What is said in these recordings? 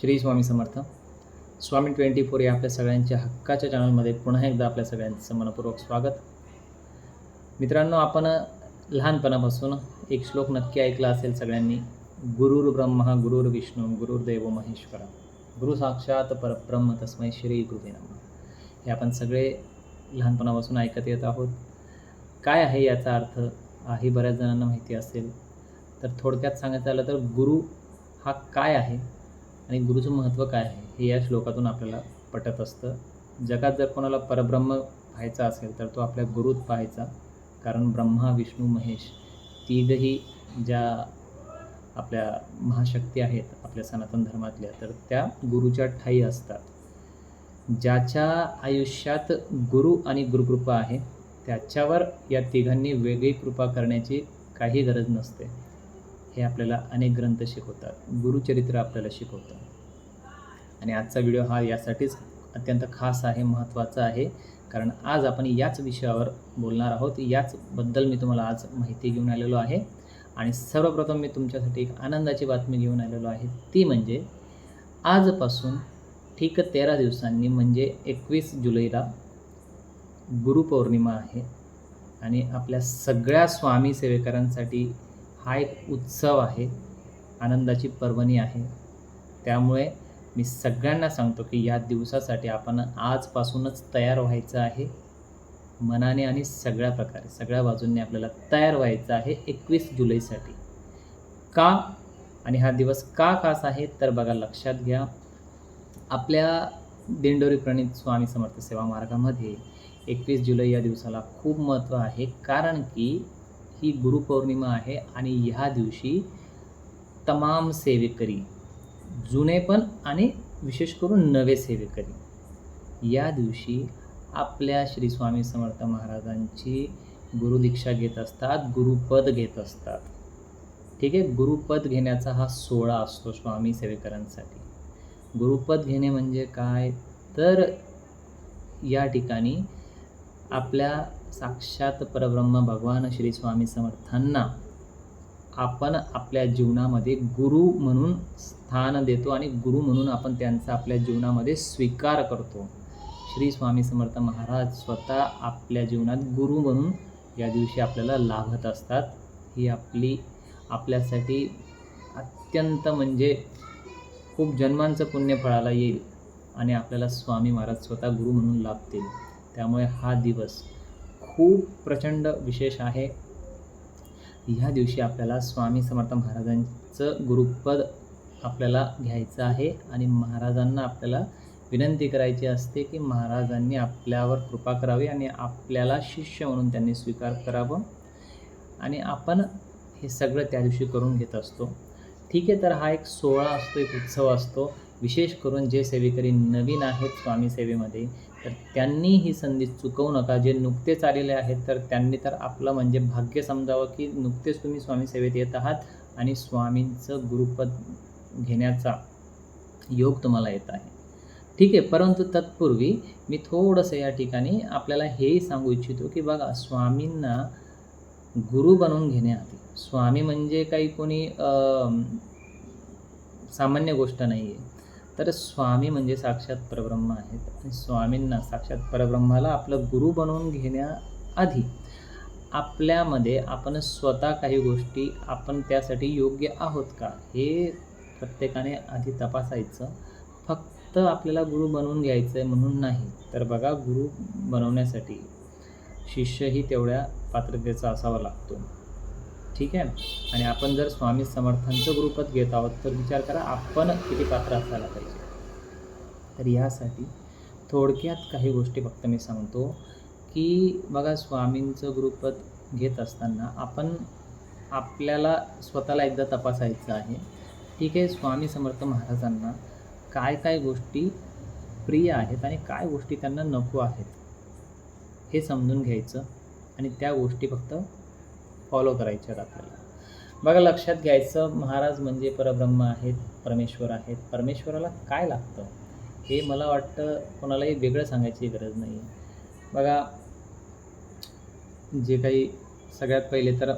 Shri Swami Samarth. Swami twenty four या आपल्या सगळ्यांच्या हक्काच्या चॅनलमध्ये पुन्हा एकदा आपल्या सगळ्यांचं मनपूर्वक स्वागत. मित्रांनो आपण लहानपणापासून एक श्लोक नक्की ऐकला असेल सगळ्यांनी. गुरुर ब्रह्मा गुरुर विष्णू गुरुर्देव महेश्वरा. गुरु साक्षात परब्रह्म तस्मै श्री गुरुवे हे आपण सगळे लहानपणापासून ऐकत येत आहोत. काय आहे याचा अर्थ? हाही बऱ्याच जणांना माहिती असेल. तर थोडक्यात सांगायचं झालं तर गुरु हा काय आहे? आणि गुरुचं महत्त्व काय आहे हे या श्लोकातून आपल्याला पटत असतं. जगात जर कोणाला परब्रह्म पाहायचा असेल तर तो आपल्या गुरुत पाहायचा. कारण ब्रह्मा विष्णू महेश तिघही ज्या आपल्या महाशक्ती आहेत आपल्या सनातन धर्मातल्या तर त्या गुरुच्या ठाई असतात. ज्याच्या आयुष्यात गुरु आणि गुरुकृपा आहे त्याच्यावर या तिघांनी वेगळी कृपा करण्याची काही गरज नसते. हे आपल्याला अनेक ग्रंथ शिकवतात. गुरुचरित्र आपल्याला शिकवतं आणि आजचा व्हिडिओ हा यासाठीच अत्यंत खास आहे महत्त्वाचा आहे. कारण आज आपण याच विषयावर बोलणार आहोत. याचबद्दल मी तुम्हाला आज माहिती घेऊन आलेलो आहे. आणि सर्वप्रथम मी तुमच्यासाठी एक आनंदाची बातमी घेऊन आलेलो आहे. ती म्हणजे आजपासून ठीक तेरा दिवसांनी म्हणजे एकवीस जुलैला गुरुपौर्णिमा आहे. आणि आपल्या सगळ्या स्वामी सेवेकरांसाठी हा एक उत्सव आहे आनंदाची पर्वणी आहे. त्यामुळे मी सगळ्यांना सांगतो की या दिवसासाठी आपण आजपासूनच तयार व्हायचं आहे. मनाने आणि सगळ्या प्रकारे सगळ्या बाजूंनी आपल्याला तयार व्हायचं आहे एकवीस जुलैसाठी. का? आणि हा दिवस का खास आहे? तर बघा लक्षात घ्या. आपल्या दिंडोरी प्रणित स्वामी समर्थ सेवा मार्गामध्ये एकवीस जुलै या दिवसाला खूप महत्त्व आहे. कारण की ही गुरुपौर्णिमा आहे आणि ह्या दिवशी तमाम सेवेकरी जुने पण आणि विशेष करून नवे सेवेकरी या दिवशी आपल्या श्री स्वामी समर्थ महाराजांची गुरुदीक्षा घेत असतात गुरुपद घेत असतात. ठीक आहे? गुरुपद घेण्याचा हा सोहळा असतो स्वामी सेवेकरांसाठी गुरुपद घेणे म्हणजे काय? तर या ठिकाणी आपल्या साक्षात परब्रह्म भगवान श्री स्वामी समर्थांना आपण आपल्या जीवनामध्ये गुरु म्हणून स्थान देतो आणि गुरु म्हणून आपण त्यांचा आपल्या जीवनामध्ये स्वीकार करतो. श्री स्वामी समर्थ महाराज स्वतः आपल्या जीवनात गुरु म्हणून या दिवशी आपल्याला लाभत असतात. ही आपली आपल्यासाठी अत्यंत म्हणजे खूप जन्मांचं पुण्य फळाला येईल आणि आपल्याला स्वामी महाराज स्वतः गुरु म्हणून लाभतील. त्यामुळे हा दिवस खूप प्रचंड विशेष आहे. ह्या दिवशी आपल्याला स्वामी समर्थ महाराजांचं गुरुपद आपल्याला घ्यायचं आहे आणि महाराजांना आपल्याला विनंती करायची असते की महाराजांनी आपल्यावर कृपा करावी आणि आपल्याला शिष्य म्हणून त्यांनी स्वीकार करावं. आणि आपण हे सगळं त्या दिवशी करून घेत असतो. ठीक आहे तर हा एक सोहळा असतो एक उत्सव असतो. विशेष करून जे सेवेकरी नवीन आहेत स्वामी सेवेमध्ये तर त्यांनी ही संधी चुकवू नका. जे नुकतेच आलेले आहेत तर त्यांनी तर आपलं म्हणजे भाग्य समजावं की नुकतेच तुम्ही स्वामी सेवेत येत आहात आणि स्वामींचं गुरुपद घेण्याचा योग तुम्हाला येत आहे. ठीक आहे परंतु तत्पूर्वी मी थोडंसं या ठिकाणी आपल्याला हेही सांगू इच्छितो की बघा स्वामींना गुरु बनवून घेण्याआधी स्वामी म्हणजे काही कोणी सामान्य गोष्ट नाही आहे तर स्वामी म्हणजे साक्षात परब्रह्म आहेत. आणि स्वामींना साक्षात परब्रह्माला आपलं गुरु बनवून घेण्याआधी आपल्यामध्ये आपण स्वतः काही गोष्टी आपण त्यासाठी योग्य आहोत का हे प्रत्येकाने आधी तपासायचं. फक्त आपल्याला गुरु बनवून घ्यायचं आहे म्हणून नाही तर बघा गुरु बनवण्यासाठी शिष्यही तेवढ्या पात्रतेचा असावा लागतो. ठीक आहे? आणि आपण जर स्वामी समर्थांचं ग्रुपच घेत आहोत तर विचार करा आपण किती पात्र असायला पाहिजे? तर यासाठी थोडक्यात काही गोष्टी फक्त मी सांगतो की बघा स्वामींचं ग्रुपत घेत असताना आपण आपल्याला स्वतःला एकदा तपासायचं आहे. ठीक आहे स्वामी समर्थ महाराजांना काय काय गोष्टी प्रिय आहेत आणि काय गोष्टी त्यांना नको आहेत हे समजून घ्यायचं. आणि त्या गोष्टी फक्त फॉलो करायच्या आहेत आपल्याला. बघा लक्षात घ्यायचं महाराज म्हणजे परब्रह्म आहेत परमेश्वर आहेत. परमेश्वराला काय लागतं? हे मला वाटतं कोणालाही वेगळं सांगायची गरज नाही आहे बघा जे काही सगळ्यात पहिले तर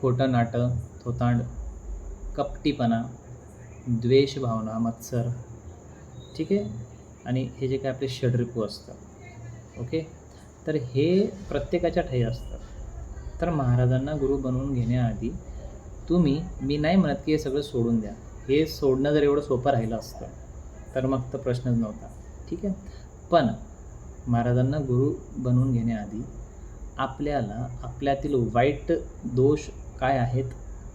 खोटं नाटं थोतांड कपटीपणा द्वेष भावना मत्सर ठीक आहे? आणि हे जे काय आपले षडरिपू असतं ओके? तर हे प्रत्येकाच्या ठाई असतं तर महाराजांना गुरु बनवून घेण्याआधी तुम्ही मी नाही म्हणत की हे सगळं सोडून द्या. हे सोडणं जर एवढं सोपं राहिलं असतं तर मग तर प्रश्नच नव्हता. ठीक आहे? पण महाराजांना गुरु बनवून घेण्याआधी आपल्याला आपल्यातील वाईट दोष काय आहेत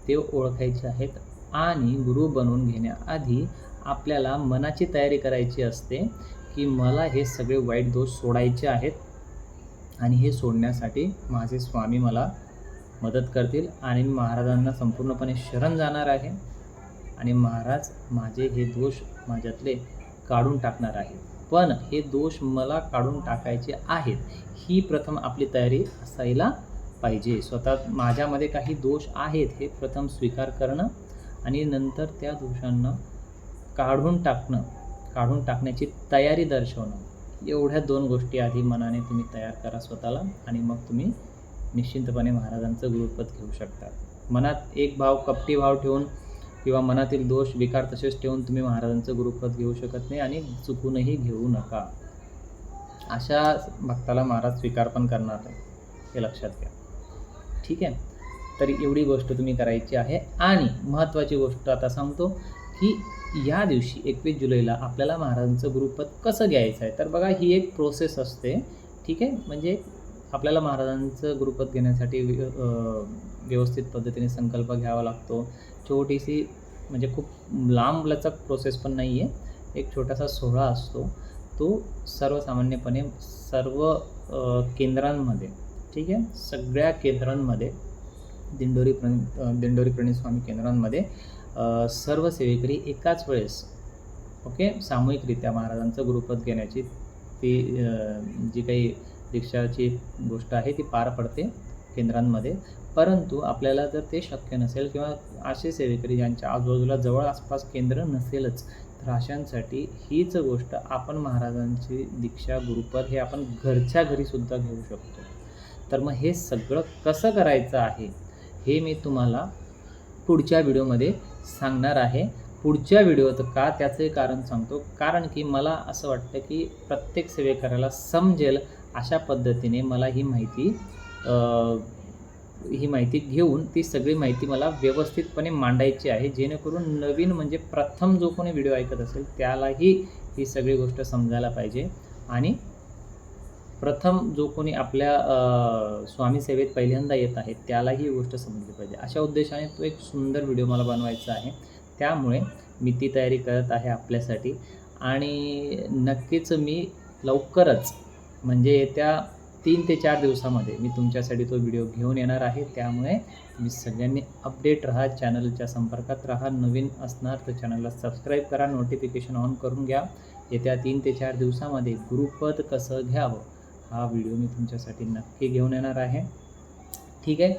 ते ओळखायचे आहेत आणि गुरु बनवून घेण्याआधी आपल्याला मनाची तयारी करायची असते की मला हे सगळे वाईट दोष सोडायचे आहेत. आणि हे सोडण्यासाठी माझे स्वामी मला मदत करतील आणि मी महाराजांना संपूर्णपणे शरण जाणार आहे आणि महाराज माझे हे दोष माझ्यातले काढून टाकणार आहे पण हे दोष मला काढून टाकायचे आहेत. ही प्रथम आपली तयारी असायला पाहिजे. स्वतः माझ्यामध्ये काही दोष आहेत हे प्रथम स्वीकार करणं आणि नंतर त्या दोषांना काढून टाकणं काढून टाकण्याची तयारी दर्शवणं. एवढ्या दोन गोष्टी आधी मनाने तुम्ही तयार करा स्वतःला आणि मग तुम्ही निश्चिंतपणे महाराजांचं गुरुपद घेऊ शकता. मनात एक भाव कपटी भाव ठेवून किंवा मनातील दोष विकार तसेच ठेवून तुम्ही महाराजांचं गुरुपद घेऊ शकत नाही आणि चुकूनही घेऊ नका. अशा भक्ताला महाराज स्वीकार पण करणार नाही हे लक्षात घ्या. ठीक आहे? तर एवढी गोष्ट तुम्ही करायची आहे. आणि महत्त्वाची गोष्ट आता सांगतो की या दिवशी एकवीस जुलैला आपल्याला महाराजांचं गुरुपद कसं घ्यायचं आहे? तर बघा ही एक प्रोसेस असते. ठीक आहे? म्हणजे आपल्याला महाराजांचं गुरुपद घेण्यासाठी व्यवस्थित पद्धतीने संकल्प घ्यावा लागतो. छोटीशी म्हणजे खूप लांब लचक प्रोसेस पण नाही आहे एक छोटासा सोहळा असतो. तो सर्वसामान्यपणे सर्व केंद्रांमध्ये ठीक आहे? सगळ्या केंद्रांमध्ये दिंडोरी प्रण दिंडोरी प्रणित स्वामी केंद्रांमध्ये सर्व सेवेकरी एकाच वेळेस ओके? सामूहिकरित्या महाराजांचं गुरुपद घेण्याची ती जी काही दीक्षाची गोष्ट आहे ती पार पडते केंद्रांमध्ये. परंतु आपल्याला जर ते शक्य नसेल किंवा असे सेवेकरी ज्यांच्या आजूबाजूला जवळ आसपास केंद्र नसेलच तर अशांसाठी हीच गोष्ट आपण महाराजांची दीक्षा गुरुपद हे आपण घरच्या घरीसुद्धा घेऊ शकतो. तर मग हे सगळं कसं करायचं आहे हे मी तुम्हाला पुढच्या व्हिडिओमध्ये सांगणार आहे. पुढच्या व्हिडिओत का त्याचं कारण सांगतो. कारण की मला असं वाटतं की प्रत्येक सेवेकऱ्याला समजेल अशा पद्धतीने मला ही माहिती ही माहिती घेऊन ती सगळी माहिती मला व्यवस्थितपणे मांडायची आहे. जेणेकरून नवीन म्हणजे प्रथम जो कोणी व्हिडिओ ऐकत असेल त्यालाही ही सगळी गोष्ट समजायला पाहिजे. आणि प्रथम जो कोणी आपल्या स्वामी सेवेत पहिल्यांदा येत आहे त्यालाही ही गोष्ट समजली पाहिजे. अशा उद्देशाने तो एक सुंदर व्हिडिओ मला बनवायचा आहे. त्यामुळे मी ती तयारी करत आहे आपल्यासाठी. आणि नक्कीच मी लवकरच म्हणजे येत्या तीन ते चार दिवसामध्ये मी तुमच्यासाठी तो व्हिडिओ घेऊन येणार आहे. त्यामुळे तुम्ही सगळ्यांनी अपडेट राहा चॅनलच्या संपर्कात राहा. नवीन असणार तर चॅनलला सबस्क्राईब करा नोटिफिकेशन ऑन करून घ्या. येत्या तीन ते चार दिवसामध्ये गुरुपद कसं घ्यावं? हा व्हिडिओ मी तुमच्यासाठी नक्की घेऊन येणार आहे. ठीक आहे?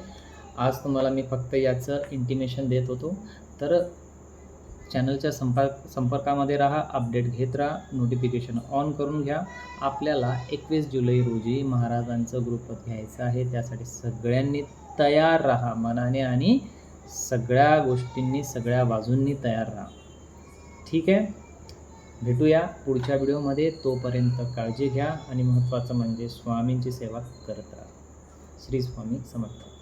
आज तुम्हाला मी फक्त याचं इंटिमेशन देत होतो. तर चॅनलच्या संपर्क संपर्कामध्ये राहा अपडेट घेत राहा नोटिफिकेशन ऑन करून घ्या. आपल्याला एकवीस जुलै रोजी महाराजांचं ग्रुपत घ्यायचं आहे. त्यासाठी सगळ्यांनी तयार राहा मनाने आणि सगळ्या गोष्टींनी सगळ्या बाजूंनी तयार राहा. ठीक आहे? भेटूया पुढच्या व्हिडिओमध्ये. तोपर्यंत काळजी घ्या आणि महत्त्वाचं म्हणजे स्वामींची सेवा करत राहा. श्री स्वामी समर्थ.